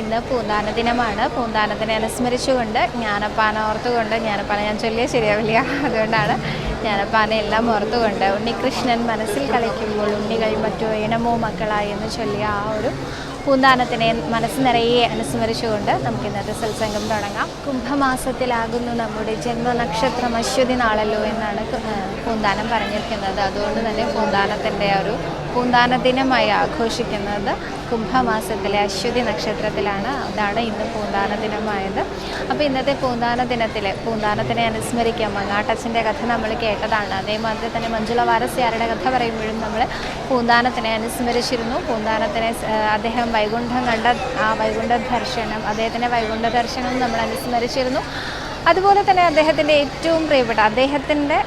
ഇന്ന് പൂന്താന ദിനമാണ്. പൂന്താനത്തിനെ അനുസ്മരിച്ചുകൊണ്ട് ജ്ഞാനപ്പാന ഓർത്തുകൊണ്ട് ജ്ഞാനപ്പാന ഞാൻ ചൊല്ലിയ ശരിയാവില്ല. അതുകൊണ്ടാണ് ജ്ഞാനപ്പാന എല്ലാം ഓർത്തുകൊണ്ട് ഉണ്ണികൃഷ്ണൻ മനസ്സിൽ കളിക്കുമ്പോൾ ഉണ്ണികൾ മറ്റു ഏണമോ മക്കളായി എന്ന് ചൊല്ലിയ ആ ഒരു പൂന്താനത്തിനെ മനസ്സ് നിറയെ അനുസ്മരിച്ചുകൊണ്ട് നമുക്ക് ഇന്നത്തെ സത്സംഗം തുടങ്ങാം. കുംഭമാസത്തിലാകുന്നു നമ്മുടെ ജന്മനക്ഷത്രം അശ്വതി നാളല്ലോ എന്നാണ് പൂന്താനം പറഞ്ഞിരിക്കുന്നത്. അതുകൊണ്ട് തന്നെ പൂന്താനത്തിന്റെ ഒരു പൂന്താന ദിനമായി ആഘോഷിക്കുന്നത് കുംഭമാസത്തിലെ അശ്വതി നക്ഷത്രത്തിലാണ്. അതാണ് ഇന്ന് പൂന്താന ദിനമായത് അപ്പോൾ ഇന്നത്തെ പൂന്താന ദിനത്തിൽ പൂന്താനത്തിനെ അനുസ്മരിക്കാം മങ്ങാട്ടച്ഛന്റെ കഥ നമ്മൾ കേട്ടതാണ്. അതേമാതിരി തന്നെ മഞ്ജുള വാരസ്യാരുടെ കഥ പറയുമ്പോഴും നമ്മൾ പൂന്താനത്തിനെ അനുസ്മരിച്ചിരുന്നു. പൂന്താനത്തിനെ അദ്ദേഹം വൈകുണ്ഠം കണ്ട ആ വൈകുണ്ഠ ദർശനം അദ്ദേഹത്തിന്റെ വൈകുണ്ഠ ദർശനം നമ്മൾ അനുസ്മരിച്ചിരുന്നു. അതുപോലെ തന്നെ അദ്ദേഹത്തിന്റെ ഏറ്റവും പ്രിയപ്പെട്ട അദ്ദേഹത്തിന്റെ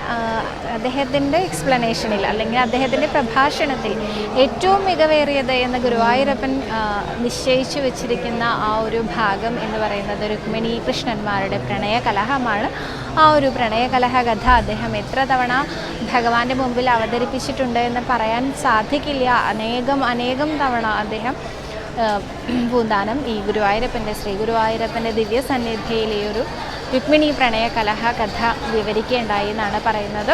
അദ്ദേഹത്തിന്റെ എക്സ്പ്ലനേഷനിൽ അല്ലെങ്കിൽ അദ്ദേഹത്തിന്റെ പ്രഭാഷണത്തിൽ ഏറ്റവും മികവേറിയത് എന്ന് ഗുരുവായൂരപ്പൻ നിശ്ചയിച്ചു വെച്ചിരിക്കുന്ന ആ ഒരു ഭാഗം എന്ന് പറയുന്നത് രുക്മിണി കൃഷ്ണന്മാരുടെ പ്രണയ കലഹമാണ് ആ ഒരു പ്രണയ കലഹ കഥ അദ്ദേഹം എത്ര തവണ ഭഗവാന്റെ മുമ്പിൽ അവതരിപ്പിച്ചിട്ടുണ്ട് എന്ന് പറയാൻ സാധിക്കില്ല. അനേകം അനേകം തവണ അദ്ദേഹം പൂന്താനം ഈ ഗുരുവായൂരപ്പന്റെ ശ്രീ ഗുരുവായൂരപ്പന്റെ ദിവ്യ ഒരു രുക്മിണി പ്രണയ കലഹ കഥ വിവരിക്കുകയുണ്ടായി എന്നാണ് പറയുന്നത്.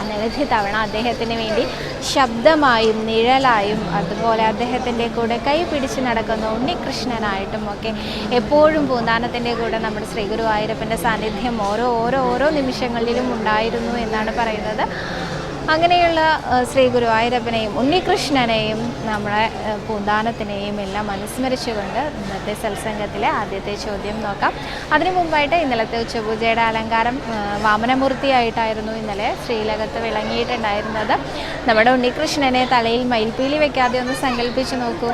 അനവധി തവണ അദ്ദേഹത്തിന് വേണ്ടി ശബ്ദമായും നിഴലായും അതുപോലെ അദ്ദേഹത്തിന്റെ കൂടെ കൈ പിടിച്ച് നടക്കുന്ന ഉണ്ണികൃഷ്ണനായിട്ടും ഒക്കെ എപ്പോഴും പൂന്താനത്തിന്റെ കൂടെ നമ്മുടെ ശ്രീ ഗുരുവായൂരപ്പന്റെ സാന്നിധ്യം ഓരോ ഓരോ ഓരോ നിമിഷങ്ങളിലും ഉണ്ടായിരുന്നു എന്നാണ് പറയുന്നത്. അങ്ങനെയുള്ള ശ്രീ ഗുരുവായൂരപ്പനെയും ഉണ്ണികൃഷ്ണനെയും നമ്മളെ പൂന്താനത്തിനെയും എല്ലാം അനുസ്മരിച്ചുകൊണ്ട് ഇന്നത്തെ സത്സംഗത്തിലെ ആദ്യത്തെ ചോദ്യം നോക്കാം. അതിനു മുമ്പായിട്ട് ഇന്നലത്തെ ഉച്ചപൂജയുടെ അലങ്കാരം വാമനമൂർത്തിയായിട്ടായിരുന്നു ഇന്നലെ ശ്രീലകത്ത് വിളങ്ങിയിട്ടുണ്ടായിരുന്നത്. നമ്മുടെ ഉണ്ണികൃഷ്ണനെ തലയിൽ മയിൽപ്പീലി വെക്കാതെ ഒന്ന് സങ്കല്പിച്ച് നോക്കൂ.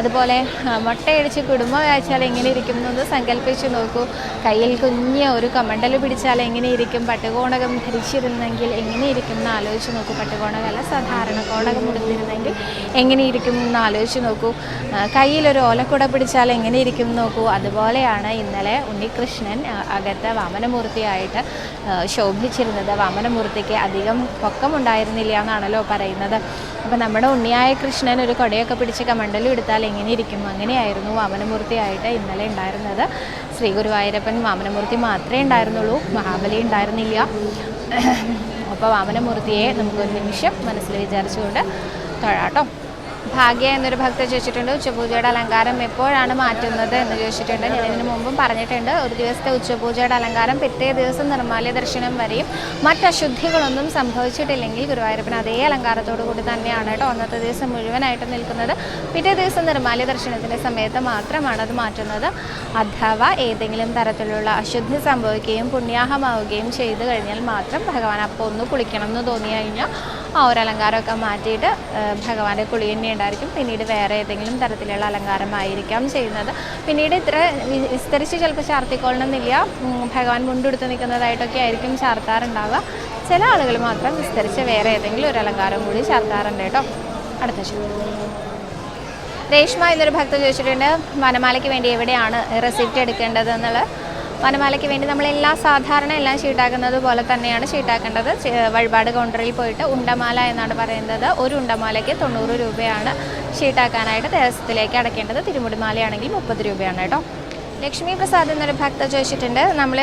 അതുപോലെ മുട്ടയടിച്ച് കുടുംബം വായിച്ചാൽ എങ്ങനെ ഇരിക്കും എന്നൊന്ന് സങ്കല്പിച്ച് നോക്കൂ. കയ്യിൽ കുഞ്ഞ് ഒരു കമണ്ടൽ പിടിച്ചാൽ എങ്ങനെ ഇരിക്കും? പട്ടുകോണകം ധരിച്ചിരുന്നെങ്കിൽ എങ്ങനെ ഇരിക്കും എന്ന് ആലോചിച്ച് നോക്കൂ. പട്ടുകോണകല്ല സാധാരണ കോണകം എങ്ങനെ ഇരിക്കും എന്ന് ആലോചിച്ച് നോക്കൂ. കയ്യിലൊരു ഓലക്കുട പിടിച്ചാൽ എങ്ങനെ ഇരിക്കും എന്ന് നോക്കൂ. അതുപോലെയാണ് ഇന്നലെ ഉണ്ണികൃഷ്ണൻ അകത്ത് വാമനമൂർത്തിയായിട്ട് ശോഭിച്ചിരുന്നത്. വാമനമൂർത്തിക്ക് അധികം പൊക്കമുണ്ടായിരുന്നില്ല എന്നാണല്ലോ പറയുന്നത്. അപ്പോൾ നമ്മുടെ ഉണ്ണിയായ കൃഷ്ണൻ ഒരു കൊടയൊക്കെ പിടിച്ച് കമണ്ടലും എടുത്താൽ എങ്ങനെ ഇരിക്കും അങ്ങനെയായിരുന്നു വാമനമൂർത്തിയായിട്ട് ഇന്നലെ ഉണ്ടായിരുന്നത്. ശ്രീ ഗുരുവായൂരപ്പൻ വാമനമൂർത്തി മാത്രമേ ഉണ്ടായിരുന്നുള്ളൂ. മഹാബലി ഉണ്ടായിരുന്നില്ല. അപ്പോൾ വാമനമൂർത്തിയെ നമുക്കൊരു നിമിഷം മനസ്സിൽ വിചാരിച്ചുകൊണ്ട് തൊഴാട്ടോ ഭാഗ്യ എന്നൊരു ഭക്ത ചോദിച്ചിട്ടുണ്ട്. ഉച്ചപൂജയുടെ അലങ്കാരം എപ്പോഴാണ് മാറ്റുന്നത് എന്ന് ചോദിച്ചിട്ടുണ്ട്. ഞാൻ ഇതിനു മുമ്പും പറഞ്ഞിട്ടുണ്ട്. ഒരു ദിവസത്തെ ഉച്ചപൂജയുടെ അലങ്കാരം പിറ്റേ ദിവസം നിർമ്മാല്യ ദർശനം വരെയും മറ്റശുദ്ധികളൊന്നും സംഭവിച്ചിട്ടില്ലെങ്കിൽ ഗുരുവായൂരപ്പൻ അതേ അലങ്കാരത്തോടു കൂടി തന്നെയാണ് കേട്ടോ അന്നത്തെ ദിവസം മുഴുവനായിട്ട് നിൽക്കുന്നത്. പിറ്റേ ദിവസം നിർമ്മാല്യ ദർശനത്തിന്റെ സമയത്ത് മാത്രമാണ് അത് മാറ്റുന്നത്. അഥവാ ഏതെങ്കിലും തരത്തിലുള്ള അശുദ്ധി സംഭവിക്കുകയും പുണ്യാഹമാവുകയും ചെയ്തു കഴിഞ്ഞാൽ മാത്രം ഭഗവാൻ അപ്പോൾ ഒന്ന് കുളിക്കണം എന്ന് തോന്നി കഴിഞ്ഞാൽ ആ ഒരു അലങ്കാരമൊക്കെ മാറ്റിയിട്ട് ഭഗവാന്റെ കുളി തന്നെ ഉണ്ടായിരിക്കും. പിന്നീട് വേറെ ഏതെങ്കിലും തരത്തിലുള്ള അലങ്കാരമായിരിക്കാം ചെയ്യുന്നത്. പിന്നീട് ഇത്ര വിസ്തരിച്ച് ചിലപ്പോൾ ചാർത്തിക്കൊള്ളണമെന്നില്ല. ഭഗവാൻ മുണ്ടെടുത്ത് നിൽക്കുന്നതായിട്ടൊക്കെ ആയിരിക്കും ചാർത്താറുണ്ടാവുക. ചില ആളുകൾ മാത്രം വിസ്തരിച്ച് വേറെ ഏതെങ്കിലും ഒരു അലങ്കാരം കൂടി ചാർത്താറുണ്ട് കേട്ടോ. അടുത്ത ചോദ്യം രേഷ്മ എന്നൊരു ഭക്തൻ ചോദിച്ചിട്ടുണ്ട് വനമാലയ്ക്ക് വേണ്ടി എവിടെയാണ് റെസിപ്റ്റ് എടുക്കേണ്ടത് എന്നുള്ളത്? വനമാലയ്ക്ക് വേണ്ടി നമ്മൾ എല്ലാ സാധാരണ എല്ലാം ഷീട്ടാക്കുന്നത് പോലെ തന്നെയാണ് ഷീട്ടാക്കേണ്ടത്. വഴിപാട് കൗണ്ടറിൽ പോയിട്ട് ഉണ്ടമാല എന്നാണ് പറയുന്നത്. ഒരു ഉണ്ടമാലയ്ക്ക് തൊണ്ണൂറ് രൂപയാണ് ഷീട്ടാക്കാനായിട്ട് ദേവസ്വത്തിലേക്ക് അടയ്ക്കേണ്ടത്. തിരുമുടിമാലയാണെങ്കിൽ മുപ്പത് രൂപയാണ് കേട്ടോ. ലക്ഷ്മി പ്രസാദ് എന്നൊരു ഭക്ത ചോദിച്ചിട്ടുണ്ട്. നമ്മൾ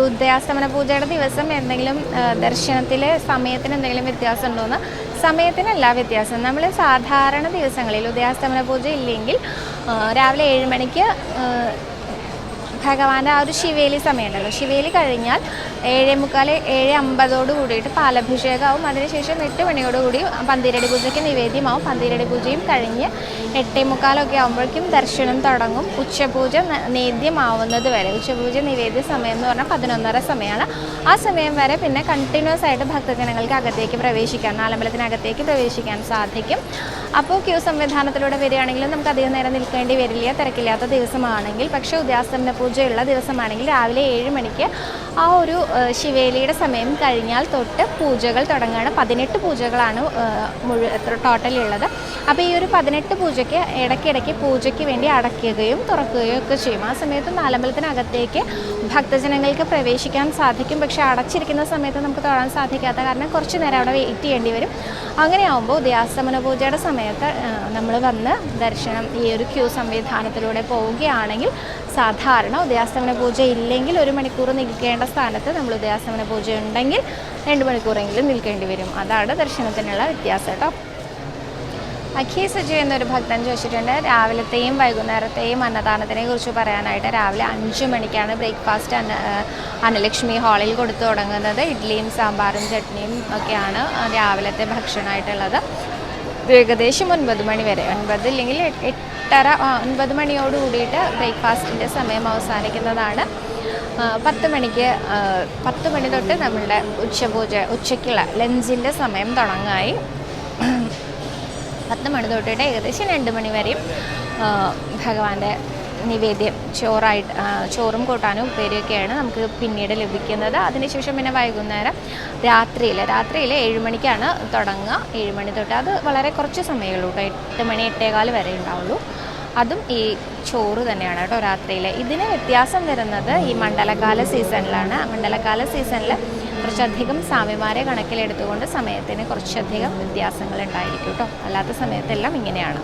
ഉദയാസ്തമന പൂജയുടെ ദിവസം എന്തെങ്കിലും ദർശനത്തിൽ സമയത്തിന് എന്തെങ്കിലും വ്യത്യാസം ഉണ്ടോയെന്ന് സമയത്തിനല്ല വ്യത്യാസം. നമ്മൾ സാധാരണ ദിവസങ്ങളിൽ ഉദയാസ്തമന പൂജ ഇല്ലെങ്കിൽ രാവിലെ ഏഴ് മണിക്ക് ഭഗവാന്റെ ആ ഒരു ശിവേലി സമയമുണ്ടല്ലോ. ശിവേലി കഴിഞ്ഞാൽ ഏഴേ മുക്കാൽ ഏഴ് അമ്പതോട് കൂടിയിട്ട് പാലഭിഷേകമാവും. അതിനുശേഷം എട്ട് മണിയോടുകൂടി പന്തീരടി പൂജയ്ക്ക് നിവേദ്യമാവും. പന്തീരടി പൂജയും കഴിഞ്ഞ് എട്ടേ മുക്കാലൊക്കെ ആകുമ്പോഴേക്കും ദർശനം തുടങ്ങും. ഉച്ചപൂജ നേദ്യമാവുന്നത് വരെ. ഉച്ചപൂജ നിവേദ്യ സമയം എന്ന് പറഞ്ഞാൽ പതിനൊന്നര സമയമാണ്. ആ സമയം വരെ പിന്നെ കണ്ടിന്യൂസ് ആയിട്ട് ഭക്തജനങ്ങൾക്ക് അകത്തേക്ക് പ്രവേശിക്കാൻ നാലമ്പലത്തിനകത്തേക്ക് പ്രവേശിക്കാൻ സാധിക്കും. അപ്പോൾ ക്യൂ സംവിധാനത്തിലൂടെ വരികയാണെങ്കിലും നമുക്ക് അധികം നേരം നിൽക്കേണ്ടി വരില്ല. തിരക്കില്ലാത്ത ദിവസമാണെങ്കിൽ പക്ഷേ ഉദയാസ്തമന പൂജ പൂജയുള്ള ദിവസമാണെങ്കിൽ രാവിലെ ഏഴ് മണിക്ക് ആ ഒരു ശിവേലിയുടെ സമയം കഴിഞ്ഞാൽ തൊട്ട് പൂജകൾ തുടങ്ങുകയാണ്. പതിനെട്ട് പൂജകളാണ് മുഴു ഉള്ളത്. അപ്പോൾ ഈ ഒരു പതിനെട്ട് പൂജയ്ക്ക് ഇടയ്ക്കിടയ്ക്ക് പൂജയ്ക്ക് വേണ്ടി അടയ്ക്കുകയും തുറക്കുകയും ഒക്കെ ചെയ്യും. ആ സമയത്ത് നാലമ്പലത്തിനകത്തേക്ക് ഭക്തജനങ്ങൾക്ക് പ്രവേശിക്കാൻ സാധിക്കും. പക്ഷേ അടച്ചിരിക്കുന്ന സമയത്ത് നമുക്ക് തൊഴാൻ സാധിക്കാത്ത കാരണം കുറച്ച് നേരം അവിടെ വെയിറ്റ് ചെയ്യേണ്ടി വരും. അങ്ങനെയാകുമ്പോൾ ഉദയാസ്തമന പൂജയുടെ സമയത്ത് നമ്മൾ വന്ന് ദർശനം ഈ ഒരു ക്യൂ സംവിധാനത്തിലൂടെ പോവുകയാണെങ്കിൽ സാധാരണ ഉദയാസ്തമന പൂജ ഇല്ലെങ്കിൽ ഒരു മണിക്കൂർ നിൽക്കേണ്ട സ്ഥാനത്ത് നമ്മൾ ഉദയാസ്തമന പൂജ ഉണ്ടെങ്കിൽ രണ്ട് മണിക്കൂറെങ്കിലും നിൽക്കേണ്ടി വരും. അതാണ് ദർശനത്തിനുള്ള വ്യത്യാസം കേട്ടോ. അഖി സജു എന്നൊരു ഭക്തൻ ചോദിച്ചിട്ടുണ്ട് രാവിലത്തെയും വൈകുന്നേരത്തെയും അന്നദാനത്തിനെ കുറിച്ച് പറയാനായിട്ട് രാവിലെ അഞ്ച് മണിക്കാണ് ബ്രേക്ക്ഫാസ്റ്റ് അന്ന അന്നലക്ഷ്മി ഹാളിൽ കൊടുത്തു തുടങ്ങുന്നത്. ഇഡ്ഡലിയും സാമ്പാറും ചട്നിയും ഒക്കെയാണ് രാവിലത്തെ ഭക്ഷണമായിട്ടുള്ളത്. ഏകദേശം ഒൻപത് മണി വരെ. ഒൻപത് ഇല്ലെങ്കിൽ എട്ട് എട്ടര ഒൻപത് മണിയോട് കൂടിയിട്ട് ബ്രേക്ക്ഫാസ്റ്റിന്റെ സമയം അവസാനിക്കുന്നതാണ്. പത്ത് മണിക്ക് പത്ത് മണി തൊട്ട് നമ്മളുടെ ഉച്ചപൂജ ഉച്ചയ്ക്കുള്ള ലഞ്ചിന്റെ സമയം തുടങ്ങായി. പത്ത് മണി തൊട്ടിട്ട് ഏകദേശം രണ്ട് മണി വരെയും ഭഗവാന്റെ നിവേദ്യം ചോറായിട്ട് ചോറും കൂട്ടാനും ഉപ്പേരിയൊക്കെയാണ് നമുക്ക് പിന്നീട് ലഭിക്കുന്നത്. അതിനുശേഷം പിന്നെ വൈകുന്നേരം രാത്രിയിൽ രാത്രിയിൽ ഏഴുമണിക്കാണ് തുടങ്ങുക. ഏഴുമണി തൊട്ട് അത് വളരെ കുറച്ച് സമയമുള്ളൂ കേട്ടോ. എട്ട് മണി എട്ടേകാൽ വരെ ഉണ്ടാവുള്ളൂ. അതും ഈ ചോറ് തന്നെയാണ് കേട്ടോ രാത്രിയിൽ ഇതിന് വ്യത്യാസം വരുന്നത് ഈ മണ്ഡലകാല സീസണിലാണ്. മണ്ഡലകാല സീസണിൽ കുറച്ചധികം സ്വാമിമാരെ കണക്കിലെടുത്തുകൊണ്ട് സമയത്തിന് കുറച്ചധികം വ്യത്യാസങ്ങൾ ഉണ്ടായിരിക്കും കേട്ടോ. അല്ലാത്ത സമയത്തെല്ലാം ഇങ്ങനെയാണ്.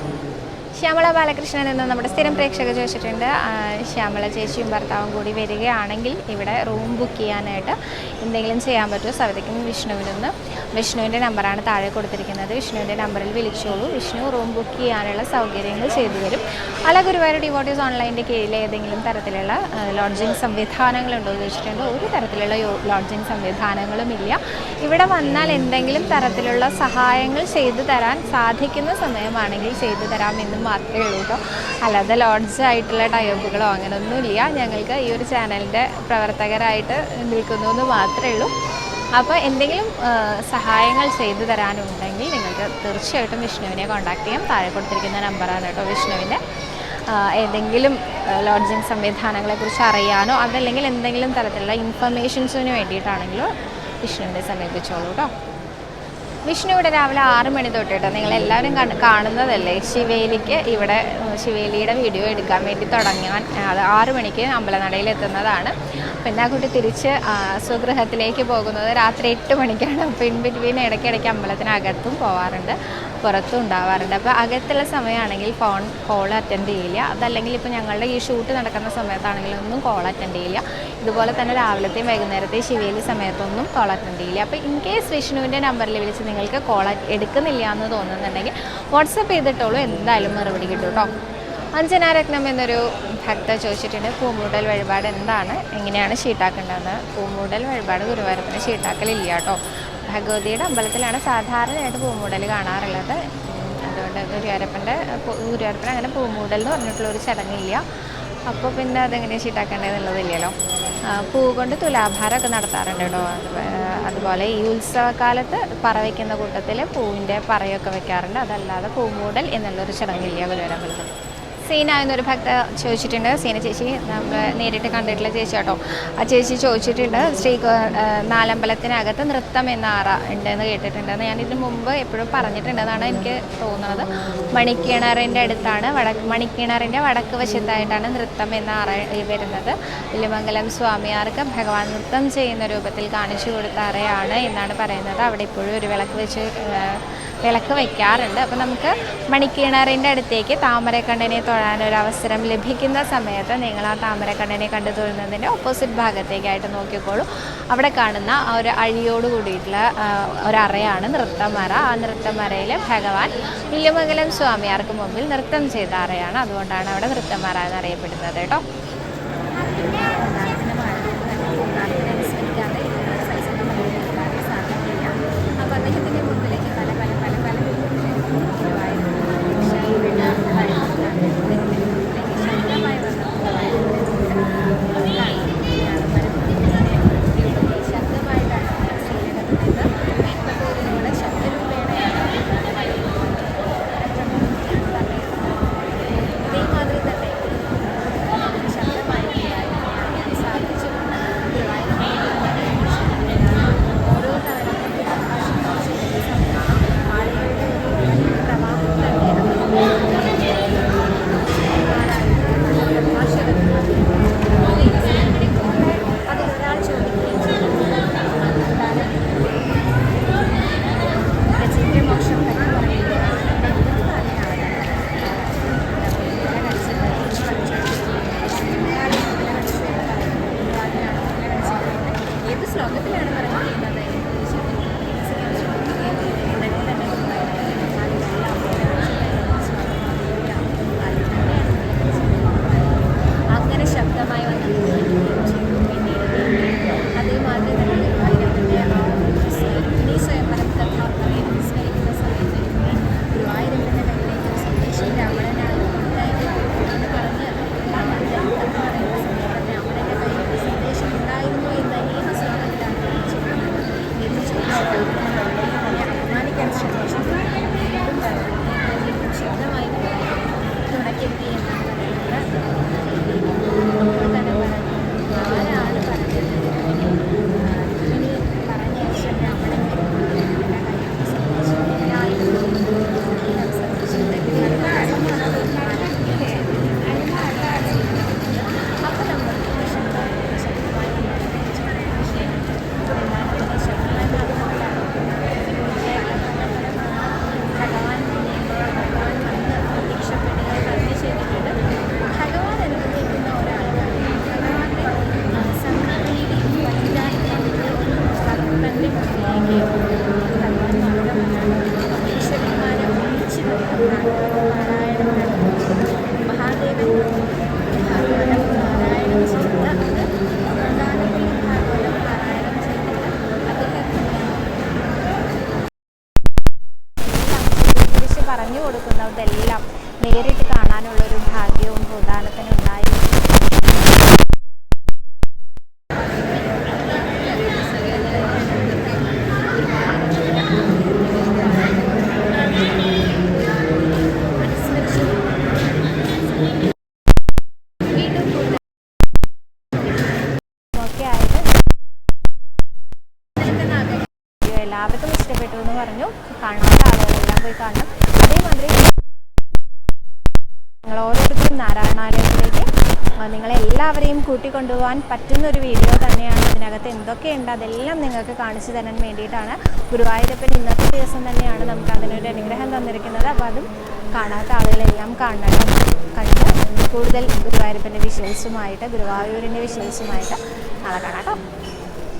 ശ്യാമള ബാലകൃഷ്ണൻ എന്ന് നമ്മുടെ സ്ഥിരം പ്രേക്ഷകർ ചോദിച്ചിട്ടുണ്ട്. ശ്യാമള ചേച്ചിയും ഭർത്താവും കൂടി വരികയാണെങ്കിൽ ഇവിടെ റൂം ബുക്ക് ചെയ്യാനായിട്ട് എന്തെങ്കിലും ചെയ്യാൻ പറ്റുമോ? സവിതയ്ക്കും വിഷ്ണുവിനൊന്ന് വിഷ്ണുവിന്റെ നമ്പറാണ് താഴെ കൊടുത്തിരിക്കുന്നത്. വിഷ്ണുവിന്റെ നമ്പറിൽ വിളിച്ചോളൂ. വിഷ്ണു റൂം ബുക്ക് ചെയ്യാനുള്ള സൗകര്യങ്ങൾ ചെയ്തു തരും. അല്ല ഗുരുവായൂർ ഡിവോട്ടീസ് ഓൺലൈന്റെ കീഴിൽ ഏതെങ്കിലും തരത്തിലുള്ള ലോഡ്ജിങ് സംവിധാനങ്ങളുണ്ടോ എന്ന് ചോദിച്ചിട്ടുണ്ട്. ഒരു തരത്തിലുള്ള ലോഡ്ജിങ് സംവിധാനങ്ങളും ഇല്ല ഇവിടെ വന്നാൽ എന്തെങ്കിലും തരത്തിലുള്ള സഹായങ്ങൾ ചെയ്തു തരാൻ സാധിക്കുന്ന സമയമാണെങ്കിൽ ചെയ്തു തരാമെന്ന് മാത്രമേ ഉള്ളൂ കേട്ടോ അല്ലാതെ ലോഡ്ജ് ആയിട്ടുള്ള ടൈപ്പുകളോ അങ്ങനെയൊന്നുമില്ല ഞങ്ങൾക്ക് ഈ ഒരു ചാനലിന്റെ പ്രവർത്തകരായിട്ട് നിൽക്കുന്നു എന്ന് മാത്രമേ ഉള്ളൂ. അപ്പോൾ എന്തെങ്കിലും സഹായങ്ങൾ ചെയ്തു തരാനുണ്ടെങ്കിൽ നിങ്ങൾക്ക് തീർച്ചയായിട്ടും വിഷ്ണുവിനെ കോൺടാക്ട് ചെയ്യാം. താഴെ കൊടുത്തിരിക്കുന്ന നമ്പറാണ് കേട്ടോ വിഷ്ണുവിന്റെ ഏതെങ്കിലും ലോഡ്ജിങ് സംവിധാനങ്ങളെക്കുറിച്ച് അറിയാനോ അതല്ലെങ്കിൽ എന്തെങ്കിലും തരത്തിലുള്ള ഇൻഫർമേഷൻസിന് വേണ്ടിയിട്ടാണെങ്കിലോ വിഷ്ണുവിനെ സമീപിച്ചോളൂ കേട്ടോ വിഷ്ണു ഇവിടെ രാവിലെ ആറ് മണി തൊട്ടിട്ട് നിങ്ങൾ എല്ലാവരും കാണുന്നതല്ലേ? ശിവേലിക്ക് ഇവിടെ ശിവേലിയുടെ വീഡിയോ എടുക്കാൻ വേണ്ടി തുടങ്ങാൻ ആറ് മണിക്ക് അമ്പലനടയിൽ എത്തുന്നതാണ്. പിന്നെ ആ കുട്ടി തിരിച്ച് സ്വഗൃഹത്തിലേക്ക് പോകുന്നത് രാത്രി എട്ട് മണിക്കാണ്. അപ്പോൾ ഇൻ ബിറ്റ്വീൻ ഇടയ്ക്കിടയ്ക്ക് അമ്പലത്തിനകത്തും പോവാറുണ്ട്. പുറത്തും ഉണ്ടാവാറുണ്ട് അപ്പോൾ അകത്തുള്ള സമയമാണെങ്കിൽ ഫോൺ കോൾ അറ്റൻഡ് ചെയ്യില്ല. അതല്ലെങ്കിൽ ഇപ്പോൾ ഞങ്ങളുടെ ഈ ഷൂട്ട് നടക്കുന്ന സമയത്താണെങ്കിലും ഒന്നും കോൾ അറ്റൻഡ് ചെയ്യില്ല. ഇതുപോലെ തന്നെ രാവിലത്തെയും വൈകുന്നേരത്തെയും ശിവേലി സമയത്തൊന്നും കോൾ അറ്റൻഡ് ചെയ്യില്ല. അപ്പോൾ ഇൻ കേസ് വിഷ്ണുവിന്റെ നമ്പറിൽ വിളിച്ച് നിങ്ങൾക്ക് കോൾ എടുക്കുന്നില്ല എന്ന് തോന്നുന്നുണ്ടെങ്കിൽ വാട്സപ്പ് ചെയ്തിട്ടോളൂ. എന്തായാലും മറുപടി കിട്ടും കേട്ടോ. അഞ്ജനാരത്നം എന്നൊരു ഭക്ത ചോദിച്ചിട്ടുണ്ട് പൂമൂടൽ വഴിപാട് എന്താണ്? എങ്ങനെയാണ് ഷീട്ടാക്കേണ്ടതെന്ന്? പൂമൂടൽ വഴിപാട് ഗുരുവായൂരത്തിന് ഷീട്ടാക്കലില്ല കേട്ടോ. ഭഗവതിയുടെ അമ്പലത്തിലാണ് സാധാരണയായിട്ട് പൂമൂടൽ കാണാറുള്ളത്. അതുകൊണ്ട് ഗുരുവായൂരപ്പന്റെ ഗുരുവാരപ്പൻ അങ്ങനെ പൂമൂടൽ എന്ന് പറഞ്ഞിട്ടുള്ള ഒരു ചടങ്ങില്ല. അപ്പോൾ പിന്നെ അതെങ്ങനെയാണ് ഷീട്ടാക്കേണ്ടതെന്നുള്ളതില്ലല്ലോ ആ, പൂ കൊണ്ട് തുലാഭാരമൊക്കെ നടത്താറുണ്ട് കേട്ടോ. അതുപോലെ ഈ ഉത്സവകാലത്ത് പറ വയ്ക്കുന്ന കൂട്ടത്തിൽ പൂവിന്റെ പറയൊക്കെ വെക്കാറുണ്ട്. അതല്ലാതെ പൂമൂടൽ എന്നുള്ളൊരു ചടങ്ങില്ല ഗുരുവായൂരമ്പലത്തിൽ സീന എന്നൊരു ഭക്ത ചോദിച്ചിട്ടുണ്ട്. സീന ചേച്ചി നമ്മൾ നേരിട്ട് കണ്ടിട്ടുള്ള ചേച്ചി കേട്ടോ ആ ചേച്ചി ചോദിച്ചിട്ടുണ്ട് ശ്രീ നാലമ്പലത്തിനകത്ത് നൃത്തം എന്ന ആറ ഉണ്ടെന്ന് കേട്ടിട്ടുണ്ടെന്ന് ഞാൻ ഇതിന് മുമ്പ് എപ്പോഴും പറഞ്ഞിട്ടുണ്ടെന്നാണ് എനിക്ക് തോന്നുന്നത്. മണിക്കിണറിന്റെ അടുത്താണ് വടക്ക് മണിക്കിണറിന്റെ വടക്ക് വശത്തായിട്ടാണ് നൃത്തം എന്ന ആറ വരുന്നത്. വില്ലുമംഗലം സ്വാമിയാർക്ക് ഭഗവാൻ നൃത്തം ചെയ്യുന്ന രൂപത്തിൽ കാണിച്ചു കൊടുത്ത അറയാണ് എന്നാണ് പറയുന്നത്. അവിടെ ഇപ്പോഴും ഒരു വിളക്ക് വെച്ച് വിളക്ക് വയ്ക്കാറുണ്ട്. അപ്പോൾ നമുക്ക് മണിക്കിണറിന്റെ അടുത്തേക്ക് താമരക്കണ്ണനെ തൊഴാനൊരവസരം ലഭിക്കുന്ന സമയത്ത് നിങ്ങൾ ആ താമരക്കണ്ണനെ കണ്ടു തൊഴുന്നതിന്റെ ഓപ്പോസിറ്റ് ഭാഗത്തേക്കായിട്ട് നോക്കിക്കോളൂ. അവിടെ കാണുന്ന ആ ഒരു അഴിയോട് കൂടിയിട്ടുള്ള ഒരറയാണ് നൃത്തമറ. ആ നൃത്തമറയിൽ ഭഗവാൻ വില്ലുമംഗലം സ്വാമിയാർക്ക് മുമ്പിൽ നൃത്തം ചെയ്ത അറയാണ്. അതുകൊണ്ടാണ് അവിടെ നൃത്തമറ എന്നറിയപ്പെടുന്നത് കേട്ടോ. Thank you. നാരായണാലയത്തിലേക്ക്. നിങ്ങളെ എല്ലാവരെയും കൂട്ടിക്കൊണ്ടുപോകാൻ പറ്റുന്ന ഒരു വീഡിയോ തന്നെയാണ് അതിനകത്ത് എന്തൊക്കെയുണ്ട്? അതെല്ലാം നിങ്ങൾക്ക് കാണിച്ചു തരാൻ വേണ്ടിയിട്ടാണ്. ഗുരുവായൂരപ്പൻ ഇന്നത്തെ ദിവസം തന്നെയാണ് നമുക്ക് അതിനൊരു അനുഗ്രഹം തന്നിരിക്കുന്നത്. അപ്പോൾ അതും കാണാത്ത ആളുകളെല്ലാം കാണാൻ കണ്ട് കൂടുതൽ ഗുരുവായൂരപ്പന്റെ വിശേഷമായിട്ട് ഗുരുവായൂരിന്റെ വിശേഷമായിട്ട് നാളെ കാണാം കേട്ടോ.